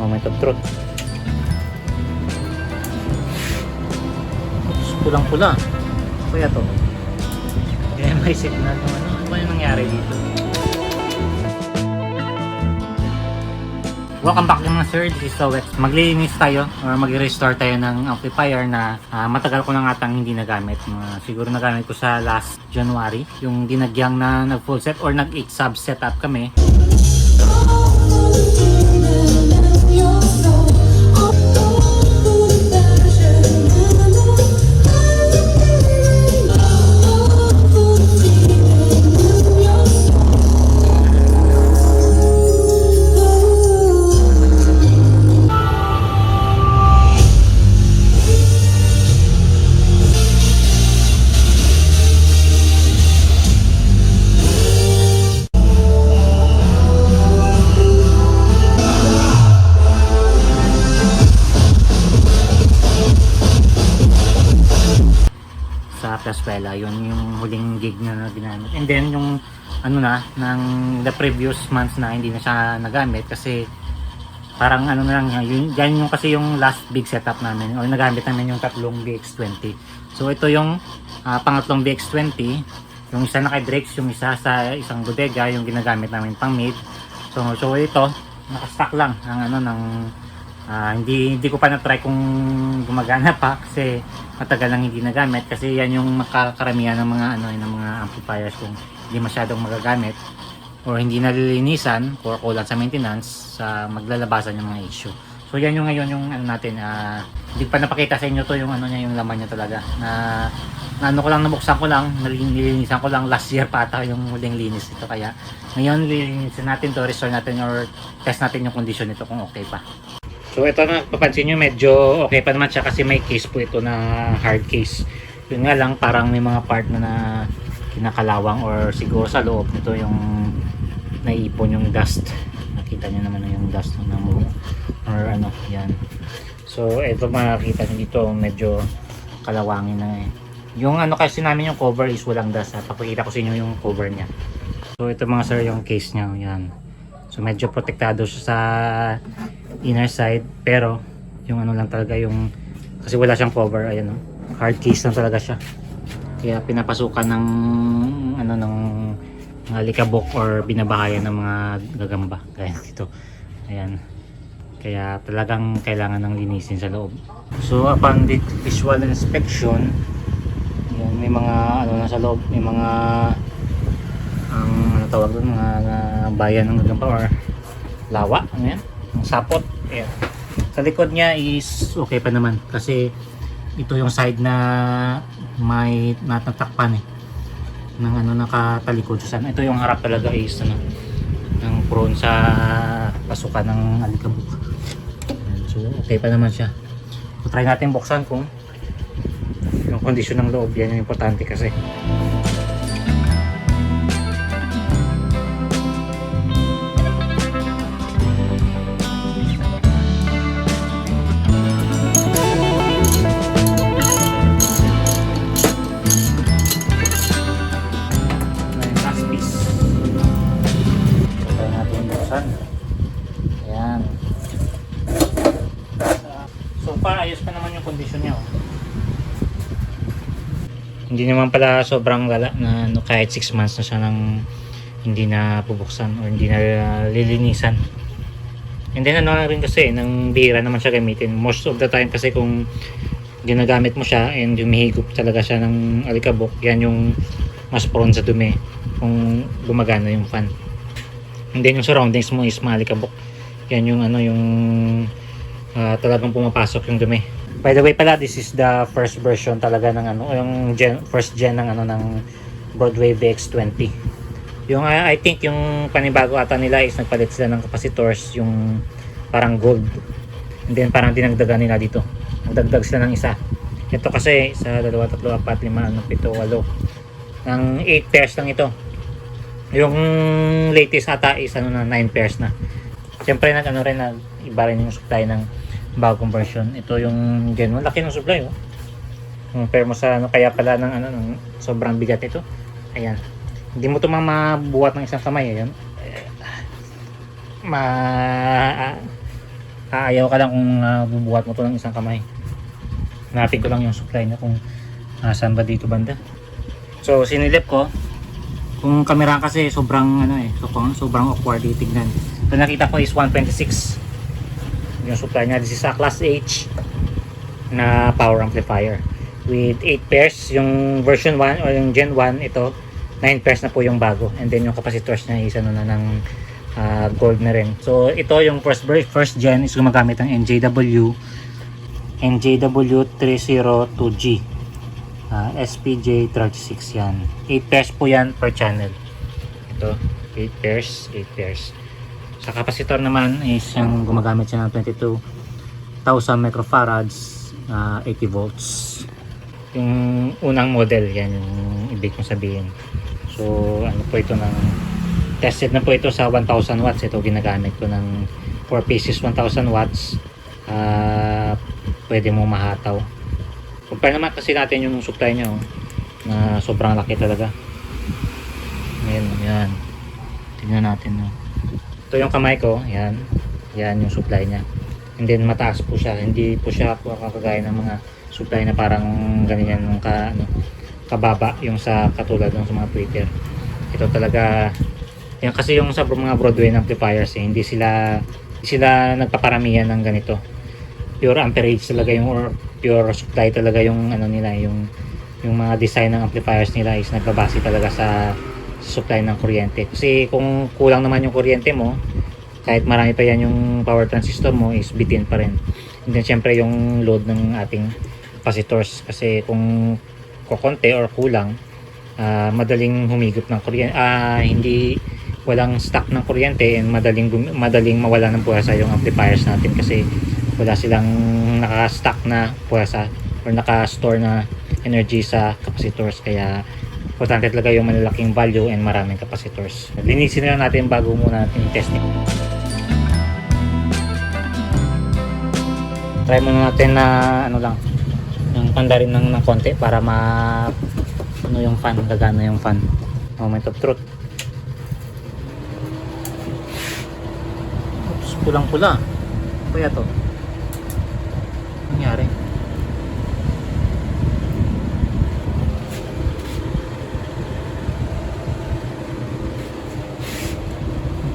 Moment of truth. Oops, pulang-pula. Kaya to. Kaya may signal yung ano. Ano ba yung nangyari dito? Welcome back mga sir, this is Sowet. Maglilinis tayo or mag-restore tayo ng amplifier na ah, matagal ko na nga tang hindi nagamit. Mga siguro nagamit ko sa last January. Yung dinagyang na nag full set or nag 8 sub setup kami. Na ginamit. And then yung ano na, ng the previous months na hindi na siya nagamit kasi parang ano na lang, yun, yan yung kasi yung last big setup namin o nagamit namin yung tatlong BX20. So ito yung ah, pangatlong BX20, yung isa naka-Drex, yung isa sa isang bodega, yung ginagamit namin pang mid. So, so ito, naka-stock lang ang ano ng Ah, hindi hindi ko pa na-try kung gumagana pa kasi matagal nang hindi nagamit kasi yan yung makakaramihan ng mga ano ng mga amplifiers kung hindi masyadong magagamit or hindi nalilinisan or kulang sa maintenance sa maglalabasan yung mga issue. So yan yung ngayon yung ano natin ah, hindi pa napakita sa inyo to yung ano niya yung laman niya talaga na, na ano ko lang nabuksan ko lang nilinisan ko lang last year pa ata yung huling linis ito kaya ngayon lilinisin natin to restore natin or test natin yung condition nito kung okay pa. So ito na, papansin nyo medyo okay pa naman siya kasi may case po ito na hard case. Yun nga lang parang may mga part na, na kinakalawang or siguro sa loob nito yung naipon yung dust. Nakita nyo naman na yung dust na namuo or ano, yan. So ito makikita nyo dito medyo kalawangin na eh. Yung ano kasi namin yung cover is walang dust. Ha? Papakita ko sa inyo yung cover niya. So ito mga sir yung case niya, yan. So medyo protektado sa inner side pero yung ano lang talaga yung kasi wala siyang cover ayan oh. hard case lang talaga siya. Kaya pinapasukan ng ano ng mga likabok or binabahayan ng mga gagamba. Gaya dito. Ayan. Kaya talagang kailangan ng linisin sa loob. So upon visual inspection ayan, may mga ano na sa loob may mga ang ano tawag doon mga, mga bayan ng gagamba or lawa ano yan ang sapot ayan. sa likod niya is okay pa naman kasi ito yung side na may natatakpan eh. Ng ano nakatalikod sa ito yung harap talaga is ano ng prone sa pasukan ng alikabok so okay pa naman siya. So, try natin buksan kung yung kondisyon ng loob yan yung importante kasi Hindi naman pala sobrang lala na ano, kahit 6 months na siya nang hindi na bubuksan or hindi na lilinisan. And then ano rin kasi, nang bihira naman siya gamitin. Most of the time kasi kung ginagamit mo siya and humihigop talaga siya ng alikabok, yan yung mas prone sa dumi kung gumagana yung fan. And then yung surroundings mo is malikabok. Yan yung ano yung ah, talagang pumapasok yung dumi. By the way pala, this is the first version talaga ng ano, yung gen, first gen ng ano ng Broadway VX20. Yung ah, I think yung panibago ata nila is nagpalit sila ng capacitors yung parang gold. And then parang dinagdagan nila dito. Nagdagdag sila ng isa. Ito kasi sa dalawa, tatlo, apat, lima, ano, pito, walo. Ng 8 pairs lang ito. Yung latest ata is ano na 9 pairs na. Siyempre nag ano rin nag iba rin yung supply ng bagong version. Ito yung Gen 1. Laki ng supply oh. Compare mo sa ano kaya pala ng ano ng sobrang bigat ito. Ayan. Hindi mo ito mabuhat ng isang kamay ayan. Ma aayaw ka lang kung ah, bubuhat mo to ng isang kamay. Hanapin ko lang yung supply na kung nasaan ba dito banda. So sinilip ko. Kung kamera kasi sobrang ano eh, sobrang, sobrang awkward itignan. So nakita ko is 126 yung supply niya. This is a class H na power amplifier. With 8 pairs yung version 1 or yung gen 1 ito 9 pairs na po yung bago. And then yung capacitors niya is ano na ng ah, gold na rin. So ito yung first first gen is gumagamit ng NJW NJW302G ah, SPJ36 yan. 8 pairs po yan per channel. Ito 8 pairs 8 pairs sa capacitor naman is yung gumagamit siya ng 22,000 microfarads ah, 80 volts. Yung unang model yan yung ibig kong sabihin. So ano po ito ng tested na po ito sa 1000 watts. Ito ginagamit ko ng 4 pieces 1000 watts. Ah pwede mo mahataw. Compare naman kasi natin yung supply nyo na sobrang laki talaga. Ngayon yan tingnan natin no. Ito yung kamay ko. Yan. Yan yung supply niya. And then mataas po siya. Hindi po siya kakagaya ng mga supply na parang ganyan nung ka, ano, kababa yung sa katulad ng sa mga Twitter. Ito talaga yan kasi yung sa mga Broadway amplifiers eh, hindi sila hindi sila nagpaparamihan ng ganito. Pure amperage talaga yung or pure supply talaga yung ano nila yung yung mga design ng amplifiers nila is nagbabase talaga sa supply ng kuryente. Kasi kung kulang naman yung kuryente mo kahit marami pa yan yung power transistor mo is bitin pa rin. And then syempre yung load ng ating capacitors. Kasi kung kukonti or kulang ah, madaling humigop ng kuryente. Ah, hindi walang stock ng kuryente and madaling madaling mawala ng puwersa yung amplifiers natin kasi wala silang naka-stock na puwersa or naka-store na energy sa capacitors. Kaya importante talaga yung malalaking value and maraming capacitors. Linisin na natin bago muna natin testing. Try muna natin na ano lang yung panda rin ng, ng konti para ma ano yung fan, gagana yung fan. Moment of truth. Oops, pulang-pula. Ano kaya to? Nangyari?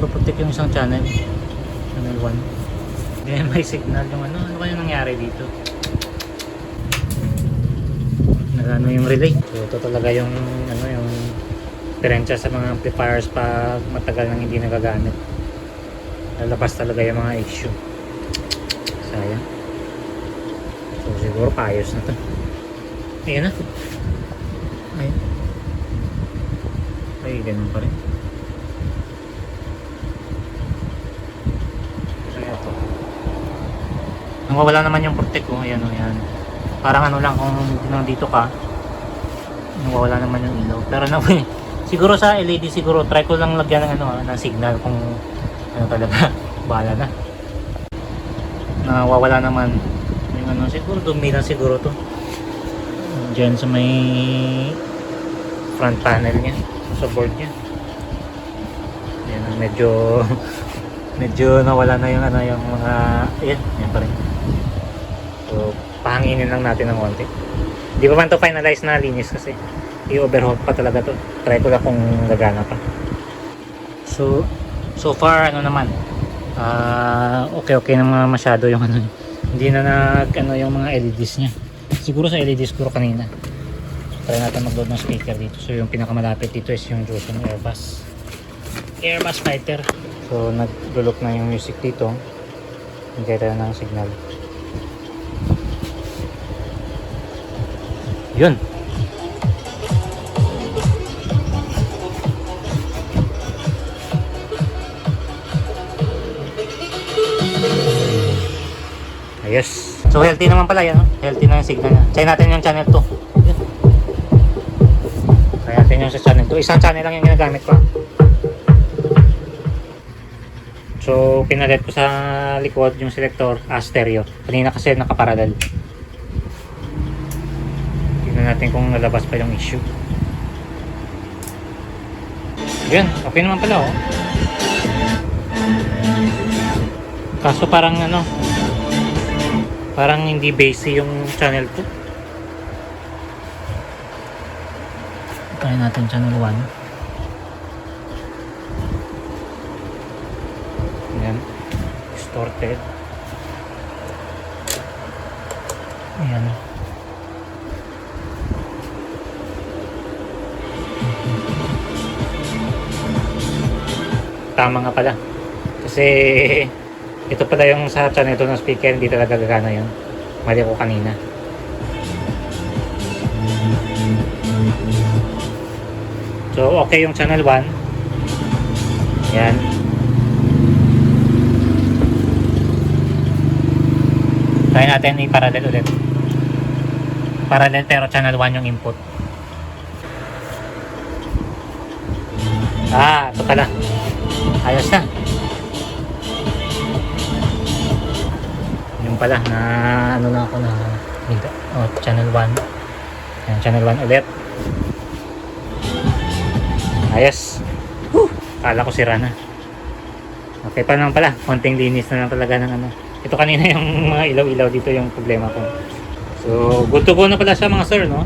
Pro-protect yung isang channel. Channel 1. Hindi may signal yung ano. Ano kaya nangyari dito? Nagano yung relay. So ito talaga yung ano yung diferensya sa mga amplifiers pag matagal nang hindi nagagamit. Lalabas talaga yung mga issue. Sayang. So siguro paayos na to. Ayan na. Ay. Ay, ganun pa rin. Kaya to. Nawawala naman yung protect ko. Ayan o, yan. Parang ano lang kung nandito ka, nawawala naman yung ilaw. Pero na siguro sa LED siguro try ko lang lagyan ng ano ah, ng signal kung ano talaga bahala na. Nawawala naman yung ano siguro dumi lang siguro to. Diyan sa may front panel niya, sa board niya. Yan, medyo medyo nawala na yung ano yung mga ayan, yan pa rin. So, pahanginin lang natin ng konti. Hindi pa man to finalize na linis kasi i-overhaul pa talaga to. Try ko lang kung gagana pa. So, so far ano naman? Ah okay okay naman masyado yung ano. Hindi na nag ano yung mga LEDs niya. Siguro sa LEDs siguro kanina. Try natin mag-load ng speaker dito. So yung pinakamalapit dito is yung Joson Airbus. Airbus Fighter. So naglulok na yung music dito. Hintay tayo ng signal yun. Ayos. So healthy naman pala yan no? healthy na yung signal niya. Try natin yung channel 2 yun try natin yung sa channel 2 isang channel lang yung ginagamit ko. So pinalit ko sa likod yung selector ah, stereo kanina kasi nakaparallel natin kung nalabas pa yung issue yun okay naman pala oh kaso parang ano Parang hindi basic yung channel ko. Try natin channel 1. Ayan. Distorted. Ayan. Tama nga pala. Kasi ito pala yung sa channel ito ng speaker, hindi talaga gagana yun. Mali ko kanina. So, okay yung channel 1. Yan. Try natin i-parallel ulit. Parallel pero channel 1 yung input. Ah, ito pala. Ayos na. Yung pala, na ano na ako na oh, channel 1. Yan, channel 1 ulit. Ayos. Whew! Kala ko sira na. Okay pa naman pala. Konting linis na lang talaga ng ano. Ito kanina yung mga ilaw-ilaw dito yung problema ko. So, good to go na pala siya mga sir, no?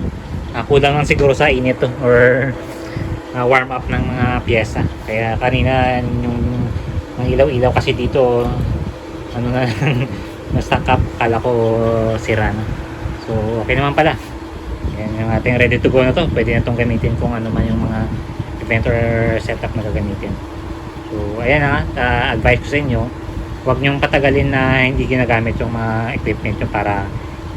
Ah, kulang lang siguro sa init to or ah, warm up ng mga pyesa. Kaya kanina yung mga ilaw-ilaw kasi dito ano na na-stack up. Kala ko sira na. So, okay naman pala. Yan yung ating ready to go na to. Pwede na itong gamitin kung ano man yung mga event or setup na gagamitin. So, ayan na. ah, advice ko sa inyo. Huwag niyong patagalin na hindi ginagamit yung mga equipment nyo para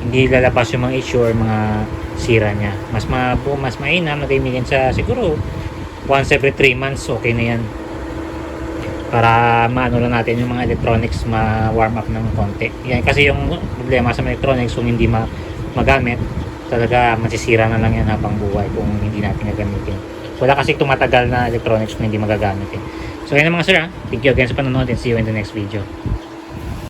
hindi lalabas yung mga issue or mga sira niya. Mas ma mas mainam na gamitin sa siguro once every 3 months okay na yan. Para maano lang natin yung mga electronics ma-warm up ng konti. Yan kasi yung problema sa electronics kung hindi ma magamit talaga masisira na lang yan habang buhay kung hindi natin gagamitin. Wala kasi tumatagal na electronics na hindi magagamit eh. So yun ang mga sir ha. Thank you again sa panonood and see you in the next video.